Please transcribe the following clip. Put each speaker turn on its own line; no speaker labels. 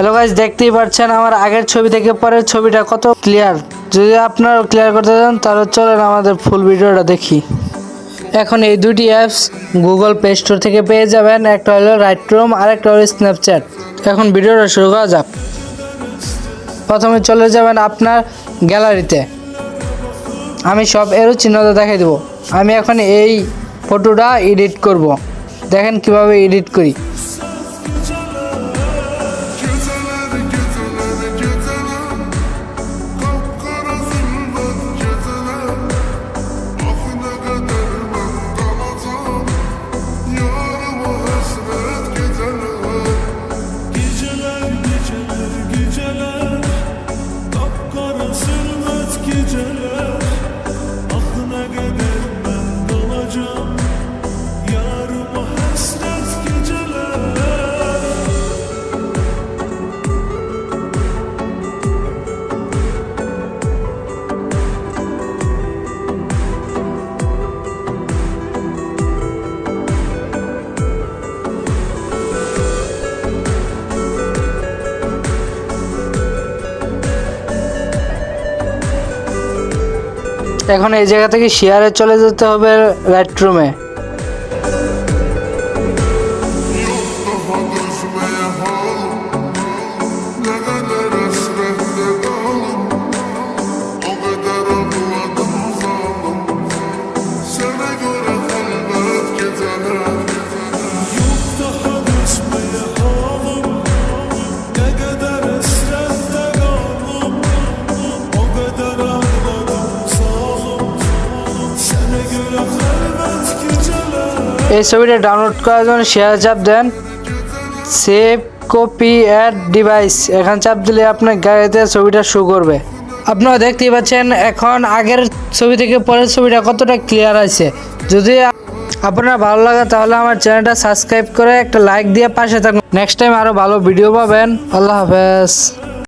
Hello guys দেখতেই পাচ্ছেন আমার আগের ছবি থেকে পরের ছবিটা কত ক্লিয়ার যদি আপনারা ক্লিয়ার করতে চান, তাহলে চলেন আমাদের ফুল ভিডিওটা দেখি। এখন এই দুটি অ্যাপস গুগল প্লে স্টোর থেকে পেয়ে যাবেন। একটা হলো রাইট রুম আর একটা হলো স্ন্যাপচ্যাট এখন ভিডিওটা শুরু করা যাক। প্রথমে চলে যাবেন আপনার গ্যালারিতে আমি সব এরও চিহ্নটা দেখাই দেবো। আমি এখন এই ফটোটা এডিট করব। দেখেন কীভাবে এডিট করি। এখন এই জায়গা থেকে শেয়ারে চলে যেতে হবে রাইট রুমে এই ছবিটা ডাউনলোড করার জন্য শেয়ার চাপ দেন। সেভ কপি অ্যাড ডিভাইস এখানে চাপ দিলে আপনার গাড়িতে ছবিটা শো করবে। আপনারা দেখতেই পাচ্ছেন, এখন আগের ছবি থেকে পরের ছবিটা কতটা ক্লিয়ার আছে যদি আপনার ভালো লাগে, তাহলে আমার চ্যানেলটা সাবস্ক্রাইব করে একটা লাইক দিয়ে পাশে থাকুন। নেক্সট টাইম আরও ভালো ভিডিও পাবেন। আল্লাহ হাফেজ।